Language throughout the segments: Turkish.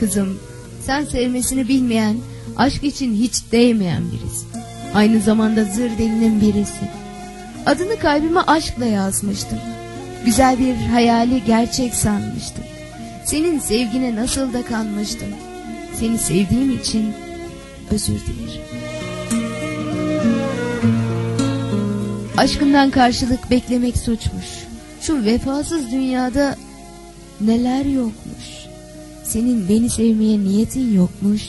kızım. Sen sevmesini bilmeyen, aşk için hiç değmeyen birisin. Aynı zamanda zır delinin birisi. Adını kalbime aşkla yazmıştım. Güzel bir hayali gerçek sanmıştım. Senin sevgine nasıl da kanmıştım. Seni sevdiğim için özür dilerim. Aşkından karşılık beklemek suçmuş. Şu vefasız dünyada neler yokmuş. Senin beni sevmeye niyetin yokmuş.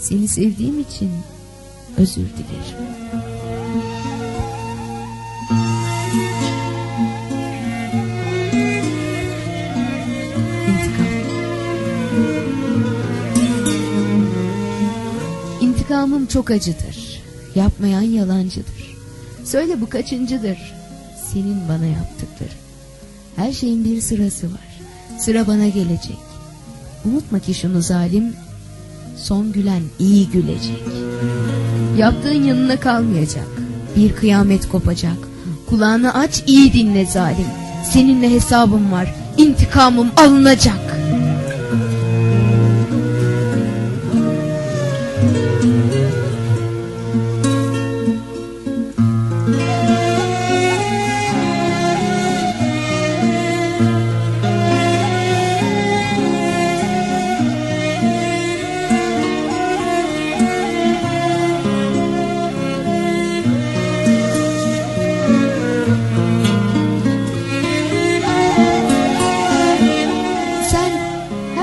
Seni sevdiğim için özür dilerim. İntikam. İntikamım çok acıdır. Yapmayan yalancıdır. Söyle bu kaçıncıdır? Senin bana yaptıkların. Her şeyin bir sırası var. Sıra bana gelecek. Unutma ki şunu zalim, son gülen iyi gülecek. Yaptığın yanına kalmayacak. Bir kıyamet kopacak. Kulağını aç iyi dinle zalim. Seninle hesabım var. İntikamım alınacak.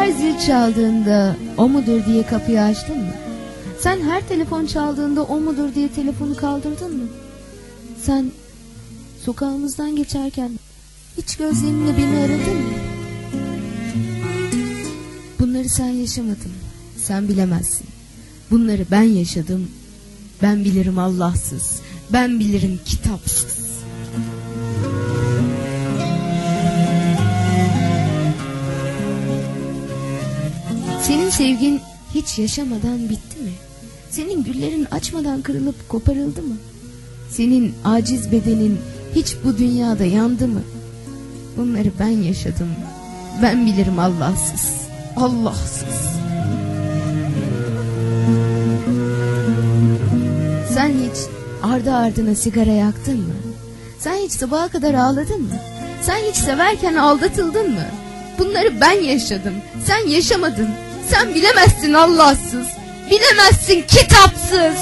Her zil çaldığında o mudur diye kapıyı açtın mı? Sen her telefon çaldığında o mudur diye telefonu kaldırdın mı? Sen sokağımızdan geçerken hiç gözlerinle beni aradın mı? Bunları sen yaşamadın. Sen bilemezsin. Bunları ben yaşadım. Ben bilirim Allahsız. Ben bilirim kitapsız. Senin sevgin hiç yaşamadan bitti mi? Senin güllerin açmadan kırılıp koparıldı mı? Senin aciz bedenin hiç bu dünyada yandı mı? Bunları ben yaşadım. Ben bilirim Allahsız. Allahsız. Sen hiç ardı ardına sigara yaktın mı? Sen hiç sabaha kadar ağladın mı? Sen hiç severken aldatıldın mı? Bunları ben yaşadım. Sen yaşamadın. Sen bilemezsin Allahsız. Bilemezsin kitapsız.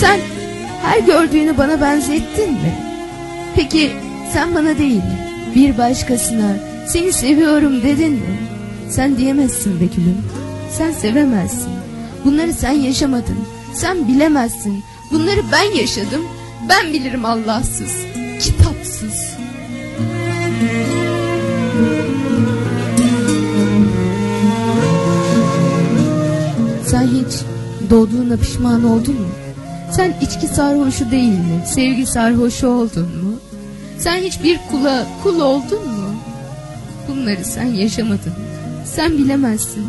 Sen her gördüğünü bana benzettin mi? Peki sen bana değil bir başkasına seni seviyorum dedin mi? Sen diyemezsin be gülüm. Sen sevemezsin. Bunları sen yaşamadın. Sen bilemezsin. Bunları ben yaşadım. Ben bilirim Allahsız. Kitapsız. Sen hiç doğduğuna pişman oldun mu? Sen içki sarhoşu değil mi? Sevgi sarhoşu oldun mu? Sen hiç bir kula kul oldun mu? Bunları sen yaşamadın. Sen bilemezsin.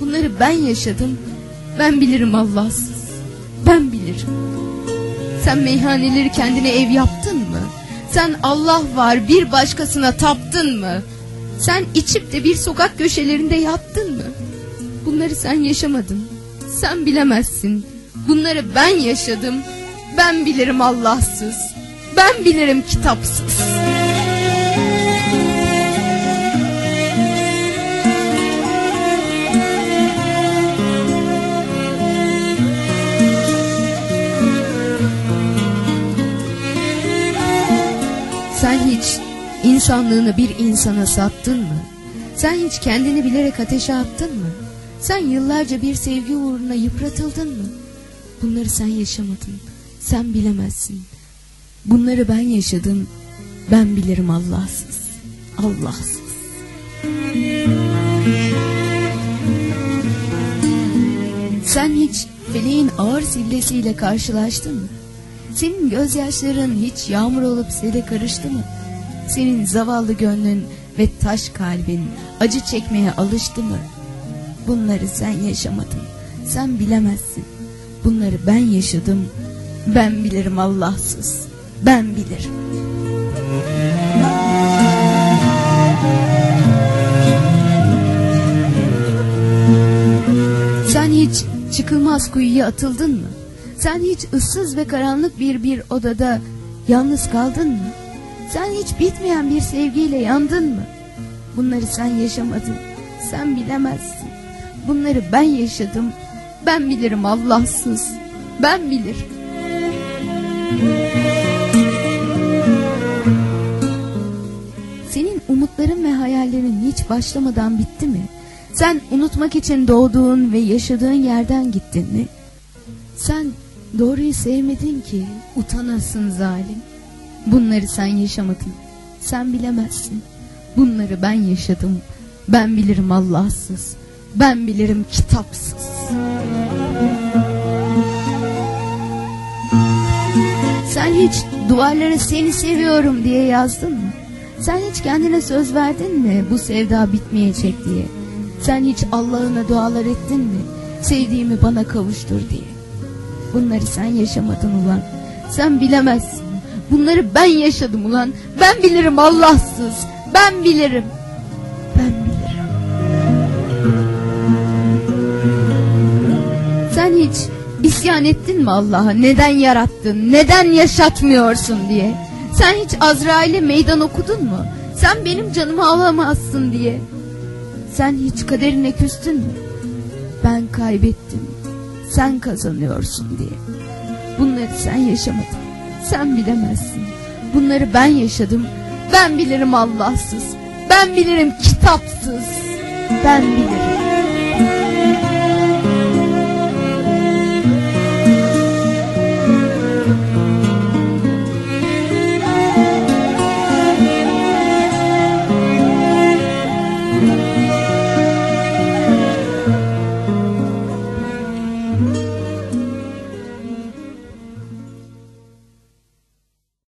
Bunları ben yaşadım. Ben bilirim Allahsız. Ben bilirim. Sen meyhaneleri kendine ev yaptın mı? Sen Allah var bir başkasına taptın mı? Sen içip de bir sokak köşelerinde yattın mı? Bunları sen yaşamadın. Sen bilemezsin. Bunları ben yaşadım. Ben bilirim Allahsız. Ben bilirim kitapsız. Sen hiç insanlığını bir insana sattın mı? Sen hiç kendini bilerek ateşe attın mı? Sen yıllarca bir sevgi uğruna yıpratıldın mı? Bunları sen yaşamadın. Sen bilemezsin. Bunları ben yaşadım. Ben bilirim Allahsız. Allahsız. Sen hiç feleğin ağır sillesiyle karşılaştın mı? Senin gözyaşların hiç yağmur olup sele karıştı mı? Senin zavallı gönlün ve taş kalbin acı çekmeye alıştı mı? Bunları sen yaşamadın. Sen bilemezsin. Bunları ben yaşadım. Ben bilirim Allahsız. ben bilirim. Sen hiç çıkılmaz kuyuya atıldın mı? Sen hiç ıssız ve karanlık bir bir odada yalnız kaldın mı? Sen hiç bitmeyen bir sevgiyle yandın mı? Bunları sen yaşamadın. Sen bilemezsin. Bunları ben yaşadım. Ben bilirim Allahsız. Ben bilirim. Senin umutların ve hayallerin hiç başlamadan bitti mi? Sen unutmak için doğduğun ve yaşadığın yerden gittin mi? Sen doğruyu sevmedin ki utanasın zalim. Bunları sen yaşamadın. Sen bilemezsin. Bunları ben yaşadım. Ben bilirim Allahsız. Ben bilirim kitapsız. Sen hiç duvarlara seni seviyorum diye yazdın mı? Sen hiç kendine söz verdin mi bu sevda bitmeyecek diye? Sen hiç Allah'ına dualar ettin mi? Sevdiğimi bana kavuştur diye. Bunları sen yaşamadın ulan. Sen bilemezsin. Bunları ben yaşadım ulan. Ben bilirim Allahsız. Ben bilirim. Ben bilirim. Sen hiç isyan ettin mi Allah'a? Neden yarattın? Neden yaşatmıyorsun diye? Sen hiç Azrail'e meydan okudun mu? Sen benim canımı alamazsın diye. Sen hiç kaderine küstün mü? Ben kaybettim. Sen kazanıyorsun diye. Bunları sen yaşamadın. Sen bilemezsin. Bunları ben yaşadım. Ben bilirim Allahsız. Ben bilirim kitapsız. Ben bilirim.